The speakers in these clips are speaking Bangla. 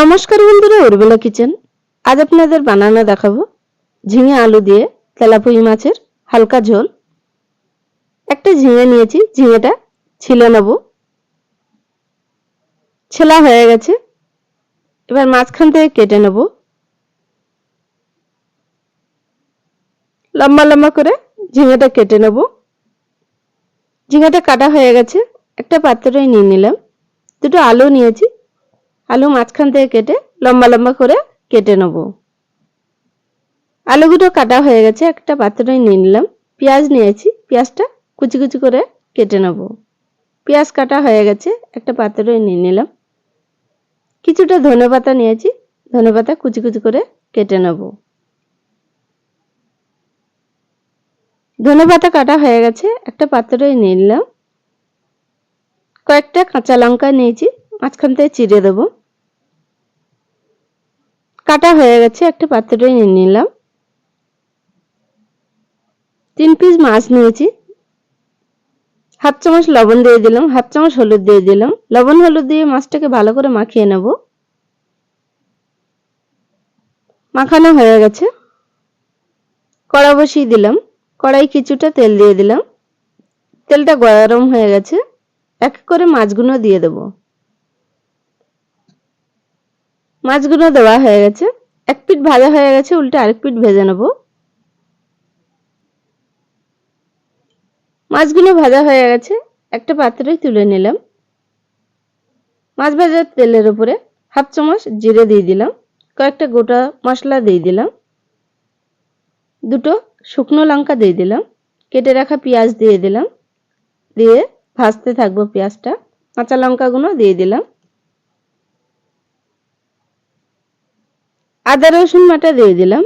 নমস্কার বন্ধুরা, উর্বেলা কিচেন। আজ আপনাদের বানানো দেখাবো ঝিঙে আলু দিয়ে তেলাপুই মাছের হালকা ঝোল। একটা ঝিঙে নিয়েছি, ঝিঙেটা ছিলে নেব। ছেলা হয়ে গেছে। এবার মাঝখান থেকে কেটে নেব। লম্বা লম্বা করে ঝিঙেটা কেটে নেব। ঝিঙেটা কাটা হয়ে গেছে। একটা পাত্রে নিয়ে নিলাম। দুটো আলু নিয়েছি। আলু মাঝখান থেকে কেটে লম্বা লম্বা করে কেটে নেব। আলুগুলো কাটা হয়ে গেছে, একটা পাত্রে নিয়ে নিলাম। পেঁয়াজ নিয়েছি, পেঁয়াজটা কুচি কুচি করে কেটে নেব। পেঁয়াজ কাটা হয়ে গেছে, একটা পাত্রে নিয়ে নিলাম। কিছুটা ধনে পাতা নিয়েছি, ধনে পাতা কুচি কুচি করে কেটে নেব। ধনে পাতা কাটা হয়ে গেছে, একটা পাত্রে নিয়ে নিলাম। কয়েকটা কাঁচা লঙ্কা নিয়েছি, মাঝখান থেকে চিড়ে দেবো। কাটা হয়ে গেছে, একটা পাত্রে নিয়ে নিলাম। তিন পিস মাছ নিয়েছি। হাফ চামচ লবণ দিয়ে দিলাম, হাফ চামচ হলুদ দিয়ে দিলাম। লবণ হলুদ দিয়ে মাছটাকে ভালো করে মাখিয়ে নেব। মাখানো হয়ে গেছে। কড়া বসিয়ে দিলাম। কড়াই কিছুটা তেল দিয়ে দিলাম। তেলটা গরম হয়ে গেছে। এক করে মাছগুলো দিয়ে দেবো। মাছগুলো দেওয়া হয়ে গেছে। এক পিঠ ভাজা হয়ে গেছে, উল্টে আরেক পিঠ ভেজে নেব। মাছগুলো ভাজা হয়ে গেছে, একটা পাত্রে তুলে নিলাম। মাছ ভাজার তেলের উপরে হাফ চামচ জিরে দিয়ে দিলাম, কয়েকটা গোটা মশলা দিয়ে দিলাম। দুটো শুকনো লঙ্কা দিয়ে দিলাম, কেটে রাখা পেঁয়াজ দিয়ে দিলাম। দিয়ে ভাজতে থাকব পেঁয়াজটা, কাঁচা লঙ্কাগুলো দিয়ে দিলাম। আদা রসুন বাটা দিয়ে দিলাম।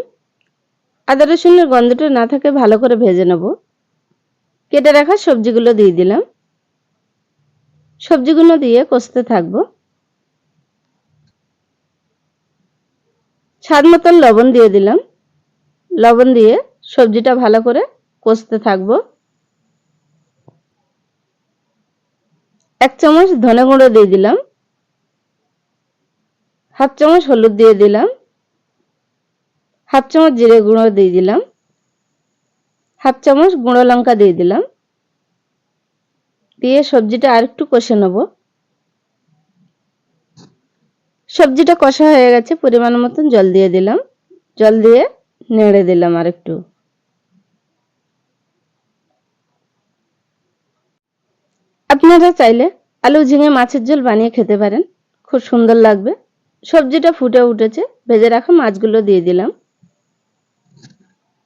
আদা রসুনের গন্ধটা না থাকে ভালো করে ভেজে নেব। কেটে রাখা সবজিগুলো দিয়ে দিলাম। সবজিগুলো দিয়ে কষতে থাকব। স্বাদ মতন লবণ দিয়ে দিলাম। লবণ দিয়ে সবজিটা ভালো করে কষতে থাকব। এক চামচ ধনে গুঁড়ো দিয়ে দিলাম। হাফ চামচ হলুদ দিয়ে দিলাম। হাফ চামচ জিরে গুঁড়ো দিয়ে দিলাম। হাফ চামচ গুঁড়ো লঙ্কা দিয়ে দিলাম। দিয়ে সবজিটা আর একটু কষে নেব। সবজিটা কষা হয়ে গেছে, পরিমাণ মতন জল দিয়ে দিলাম। জল দিয়ে নেড়ে দিলাম আর একটু আপনারা চাইলে আলু, ঝিঙে, মাছের ঝোল বানিয়ে খেতে পারেন। খুব সুন্দর লাগবে। সবজিটা ফুটে উঠেছে, ভেজে রাখা মাছগুলো দিয়ে দিলাম।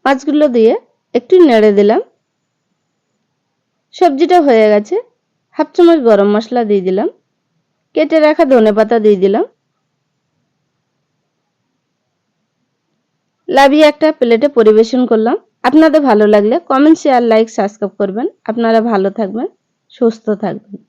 মাছগুলো দিয়ে একটু নেড়ে দিলাম। সবজিটা হয়ে গেছে। হাফ চামচ গরম মশলা দিয়ে দিলাম। কেটে রাখা ধনে পাতা দিয়ে দিলাম। লাভিয়ে একটা প্লেটে পরিবেশন করলাম। আপনাদের ভালো লাগলে কমেন্ট শেয়ার লাইক সাবস্ক্রাইব করবেন। আপনারা ভালো থাকবেন, সুস্থ থাকবেন।